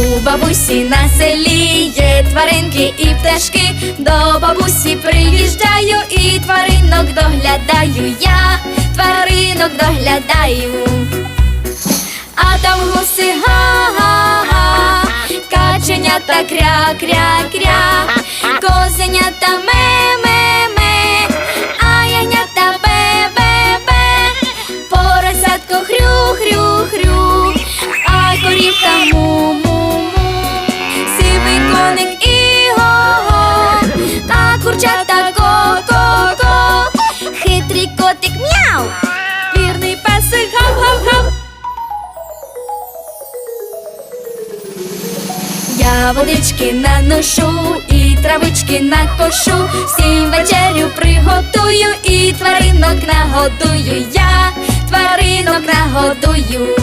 У бабусі на селі є тваринки і пташки. До бабусі приїжджаю і тваринок доглядаю. Я тваринок доглядаю. А там гуси га-га-га, каченята кря-кря-кря, козенята ме-ме-ме, а янята бе-бе-бе, поросятко хрю-хрю-хрю, коник і го-го, а курчата ко-ко-ко, хитрий котик мяу, вірний песик гав-гав-гав. Я водички наношу і травички накошу, всім вечерю приготую і тваринок нагодую. Я тваринок нагодую.